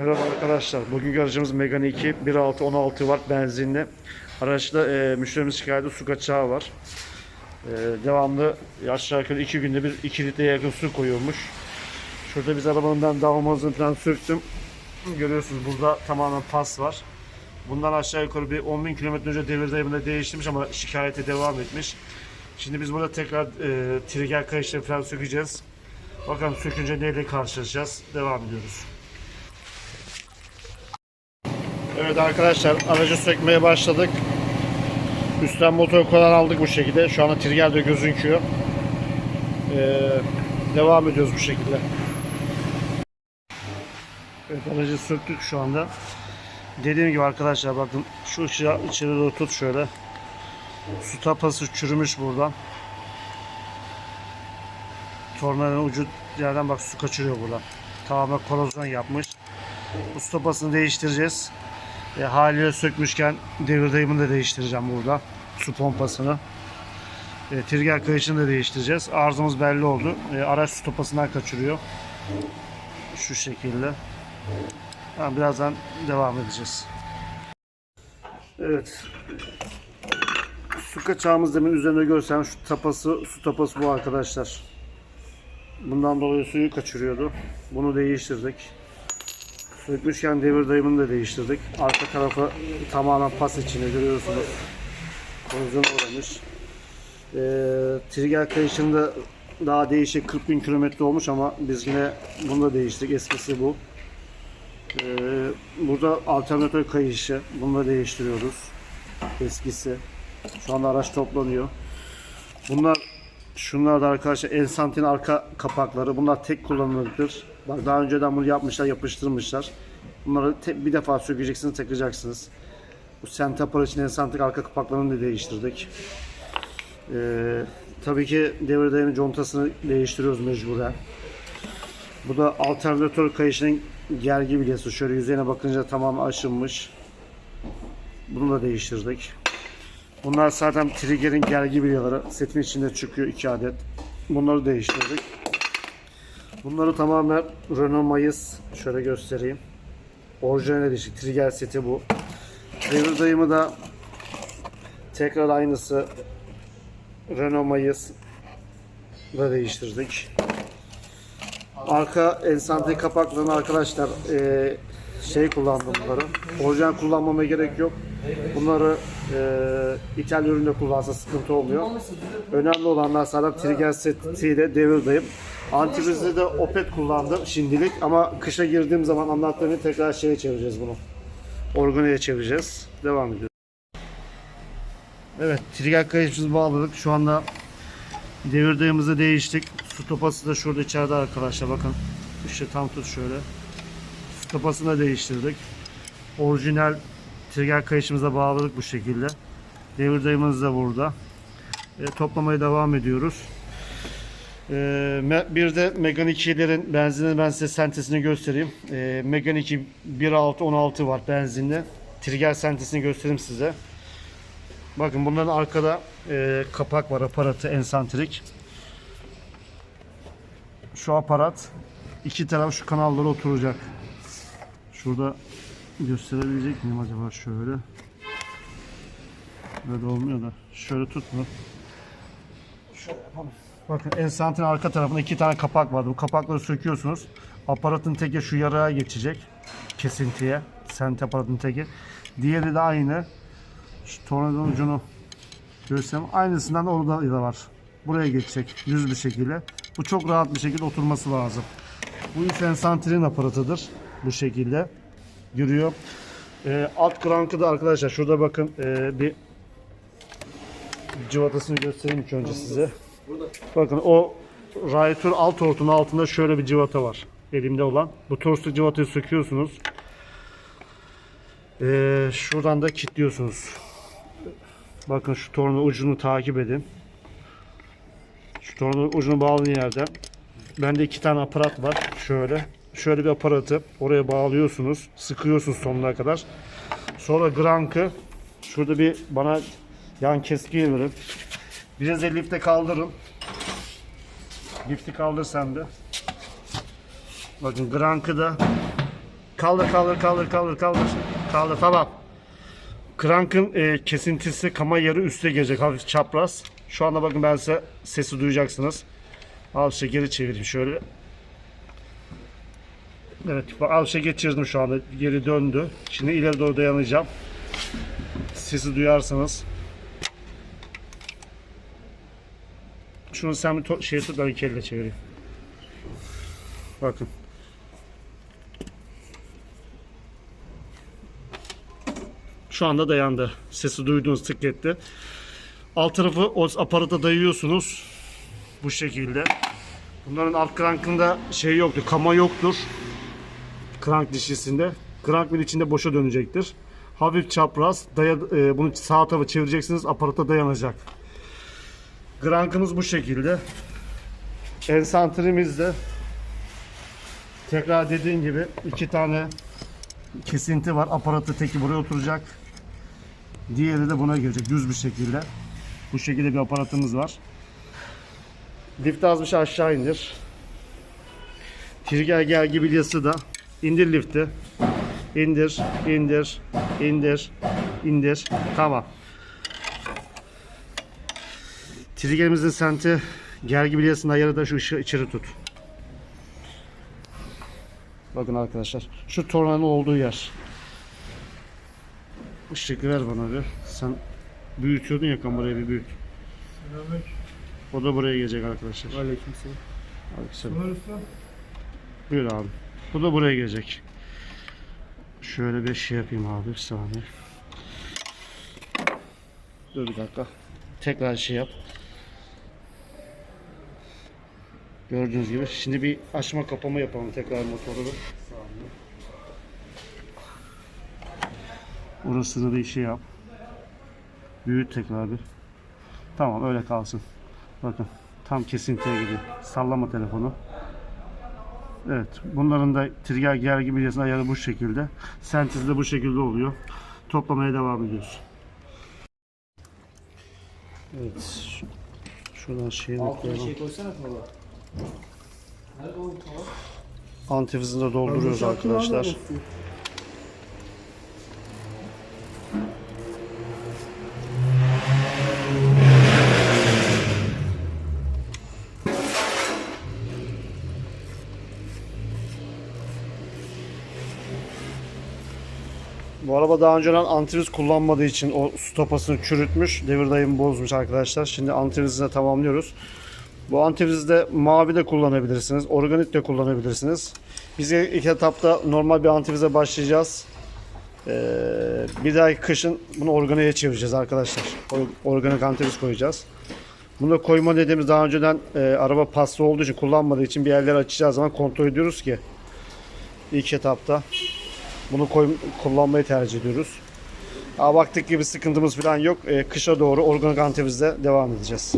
Merhaba arkadaşlar. Bugün aracımız Megane 2 1.6 16 watt benzinli. Araçta e, müşterimiz şikayeti su kaçağı var. E, devamlı aşağı yukarı 2 günde bir 2 litreye yakın su koyuyormuş. Şurada biz arabanın davamazını falan söktüm. Görüyorsunuz burada tamamen pas var. Bundan aşağı yukarı bir 10.000 km önce devir dayımında değiştirmiş ama şikayete devam etmiş. Şimdi biz burada tekrar e, trigger kayışları falan sökeceğiz. Bakalım sökünce neyle karşılaşacağız. Devam ediyoruz. Evet arkadaşlar aracı sökmeye başladık. Üstten motor kolon aldık bu şekilde. Şu anda trigger de gözüküyor. Ee, devam ediyoruz bu şekilde. Evet aracı söktük şu anda. Dediğim gibi arkadaşlar bakın şu ışığı içeri doğru tut şöyle. Su tapası çürümüş buradan. Tornanın ucu yerden bak su kaçırıyor buradan. Tamamen korozyon yapmış. Bu stopasını değiştireceğiz. E, haliyle sökmüşken devir dayımını da değiştireceğim burada. Su pompasını. E, trigger kayışını da değiştireceğiz. Arızamız belli oldu. E, araç stopasından kaçırıyor. Şu şekilde. Tamam, birazdan devam edeceğiz. Evet. Su kaçağımız demin üzerinde görsem şu tapası, su tapası bu arkadaşlar. Bundan dolayı suyu kaçırıyordu. Bunu değiştirdik. Sökmüşken devir dayımını da değiştirdik. Arka tarafı tamamen pas içinde görüyorsunuz. Korozyon uğramış. Ee, trigger kayışında daha değişik 40 bin kilometre olmuş ama biz yine bunu da değiştirdik. Eskisi bu. Ee, burada alternatör kayışı. Bunu da değiştiriyoruz. Eskisi. Şu anda araç toplanıyor. Bunlar Şunlar da arkadaşlar Ensantin arka kapakları. Bunlar tek kullanımlıktır. Bak daha önceden bunu yapmışlar, yapıştırmışlar. Bunları bir defa sökeceksiniz, takacaksınız. Bu Sentapar için Ensantin arka kapaklarını da değiştirdik. Ee, tabii ki devir dayanı contasını değiştiriyoruz mecburen. Bu da alternatör kayışının gergi bilyesi. Şöyle yüzeyine bakınca tamam aşınmış. Bunu da değiştirdik. Bunlar zaten trigger'in gergi bilyaları. Setin içinde çıkıyor iki adet. Bunları değiştirdik. Bunları tamamen Renault Mayıs şöyle göstereyim. Orijinal edişi trigger seti bu. Devir dayımı da tekrar aynısı Renault Mayıs da değiştirdik. Arka ensante kapaklarını arkadaşlar eee, şey kullandım bunları. Orijinal kullanmama gerek yok. Bunları eee ithal üründe kullansa sıkıntı olmuyor. Önemli olanlar sadece trigger setiyle devir dayım. Antivrizde de Opet kullandım şimdilik ama kışa girdiğim zaman anlattığımı tekrar şeye çevireceğiz bunu. Organiye çevireceğiz. Devam ediyoruz. Evet, trigger kayışımızı bağladık. Şu anda devir değiştik. Su topası da şurada içeride arkadaşlar bakın. İşte tam tut şöyle. Su topasını da değiştirdik. Orijinal trigger kayışımıza bağladık bu şekilde. Devir dayımız da burada. E, toplamaya devam ediyoruz. E, bir de Megane 2'lerin benzinini ben size sentesini göstereyim. E, Megane 2 1.6 16 var benzinli. Trigger sentesini göstereyim size. Bakın bunların arkada e, kapak var aparatı ensantrik. Şu aparat iki taraf şu kanallara oturacak. Şurada gösterebilecek miyim acaba şöyle? Böyle olmuyor da. Şöyle tutma. Şöyle yapalım. Bakın ensantrin arka tarafında iki tane kapak vardı. Bu kapakları söküyorsunuz. Aparatın teki şu yaraya geçecek. Kesintiye. Sent aparatın teki. Diğeri de aynı. Şu tornadonun ucunu göstereyim. Aynısından orada da var. Buraya geçecek düz bir şekilde. Bu çok rahat bir şekilde oturması lazım. Bu ise ensantrin aparatıdır. Bu şekilde. Yürüyor. Ee, alt krankı da arkadaşlar şurada bakın ee, bir cıvatasını göstereyim ilk önce size. Bakın o radyatör alt hortumun altında şöyle bir cıvata var. Elimde olan. Bu torslu cıvatayı söküyorsunuz. Ee, şuradan da kilitliyorsunuz. Bakın şu torna ucunu takip edin. Şu torna ucunu bağlı yerde. Bende iki tane aparat var. Şöyle. Şöyle bir aparatı oraya bağlıyorsunuz. Sıkıyorsunuz sonuna kadar. Sonra grankı şurada bir bana yan keskiye verin. Biraz da lifte kaldırın. Lifti kaldır sen de. Bakın grankı da Kaldır kaldır kaldır kaldır kaldır. Kaldır tamam. Krankın e, kesintisi kama yarı üste gelecek hafif çapraz. Şu anda bakın ben size sesi duyacaksınız. Al işte geri çevireyim şöyle. Evet bak şey geçirdim şu anda geri döndü. Şimdi ileri doğru dayanacağım. Sesi duyarsanız. Şunu sen bir şey tut ben iki çevireyim. Bakın. Şu anda dayandı. Sesi duyduğunuz tık etti. Alt tarafı o aparata dayıyorsunuz. Bu şekilde. Bunların alt krankında şey yoktur. Kama yoktur. Krank dişisinde. Krank bir içinde boşa dönecektir. Hafif çapraz. Daya, e, bunu sağ tarafa çevireceksiniz. Aparata dayanacak. Krankımız bu şekilde. Ensantrimiz de tekrar dediğim gibi iki tane kesinti var. Aparatı teki buraya oturacak. Diğeri de buna girecek düz bir şekilde. Bu şekilde bir aparatımız var. Lift az bir şey aşağı indir. Trigger gel gibi yası da indir lifti. İndir, indir, indir, indir. Tamam. Triggerimizin senti gergi bilyasının ayarı da şu ışığı içeri tut. Bakın arkadaşlar. Şu tornanın olduğu yer. Işık ver bana bir. Sen büyütüyordun ya kamerayı bir büyüt. Selamünaleyküm. O da buraya gelecek arkadaşlar. Aleykümselam. Aleykümselam. Buyur abi. Bu da buraya gelecek. Şöyle bir şey yapayım abi bir saniye. Dur bir dakika. Tekrar şey yap. Gördüğünüz gibi. Şimdi bir açma kapama yapalım tekrar motoru. Orasını bir şey yap. Büyüt tekrar bir. Tamam öyle kalsın. Bakın tam kesintiye gidiyor. Sallama telefonu. Evet. Bunların da trigger ger gibi yazın ayarı bu şekilde. Sentiz de bu şekilde oluyor. Toplamaya devam ediyoruz. Evet. Şuradan Altına koyalım. şey koysana. Nerede kola? Antifrizini de dolduruyoruz arkadaşlar. Araba daha önceden antifriz kullanmadığı için o su tapasını çürütmüş. Devir dayımı bozmuş arkadaşlar. Şimdi antifrizine tamamlıyoruz. Bu antifrizde mavi de kullanabilirsiniz. Organik de kullanabilirsiniz. Biz ilk etapta normal bir antifrize başlayacağız. Ee, bir dahaki kışın bunu organiğe çevireceğiz arkadaşlar. Organik antifriz koyacağız. Bunu koyma dediğimiz daha önceden e, araba paslı olduğu için kullanmadığı için bir yerleri açacağı zaman kontrol ediyoruz ki ilk etapta bunu koy, kullanmayı tercih ediyoruz. Aa, baktık gibi sıkıntımız falan yok. E, kışa doğru organik antifrizle devam edeceğiz.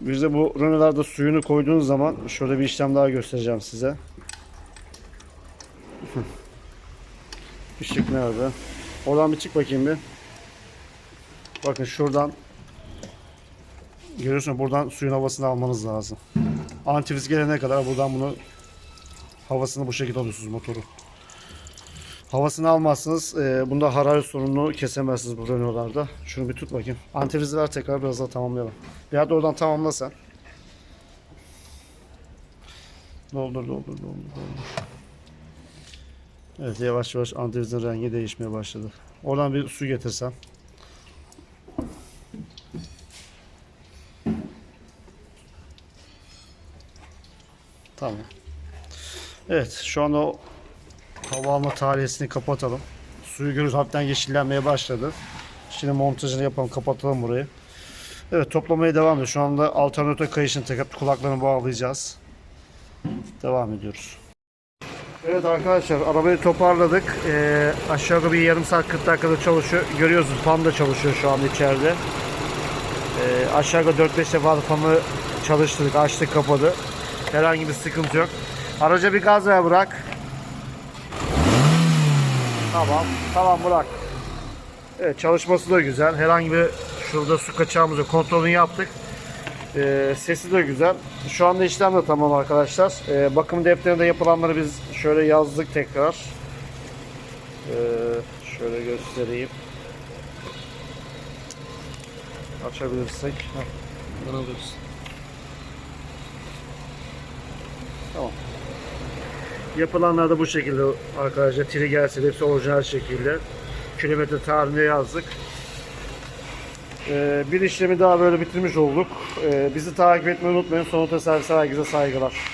Bir de bu rönelarda suyunu koyduğunuz zaman şöyle bir işlem daha göstereceğim size. Işık nerede? Oradan bir çık bakayım bir. Bakın şuradan görüyorsun buradan suyun havasını almanız lazım. Antifriz gelene kadar buradan bunu havasını bu şekilde alıyorsunuz motoru. Havasını almazsınız. E, bunda hararet sorununu kesemezsiniz bu Renault'larda. Şunu bir tut bakayım. Antifrizi ver tekrar biraz daha tamamlayalım. Ya da oradan tamamla sen. Doldur doldur doldur doldur. Evet yavaş yavaş antifrizin rengi değişmeye başladı. Oradan bir su getirsen. Tamam. Evet şu anda o hava alma tarihesini kapatalım. Suyu görüyoruz hafiften yeşillenmeye başladı. Şimdi montajını yapalım kapatalım burayı. Evet toplamaya devam ediyor. Şu anda alternatör kayışını takıp kulaklarını bağlayacağız. Devam ediyoruz. Evet arkadaşlar arabayı toparladık. Ee, aşağı bir yarım saat 40 dakikada çalışıyor. Görüyorsunuz fan da çalışıyor şu anda içeride. Ee, aşağı yukarı 4-5 defa da fanı çalıştırdık. Açtık kapadı. Herhangi bir sıkıntı yok. Araca bir gaz ver bırak. Tamam. Tamam bırak. Evet çalışması da güzel. Herhangi bir şurada su kaçağımızı kontrolünü yaptık. Ee, sesi de güzel. Şu anda işlem de tamam arkadaşlar. Ee, bakım defterinde yapılanları biz şöyle yazdık tekrar. Ee, şöyle göstereyim. Açabilirsek. Heh, Ben alırız. Tamam. Yapılanlar da bu şekilde arkadaşlar. Trigger'si hepsi orijinal şekilde. Kilometre tarihini yazdık. Ee, bir işlemi daha böyle bitirmiş olduk. Ee, bizi takip etmeyi unutmayın. Sonunda servise herkese saygılar.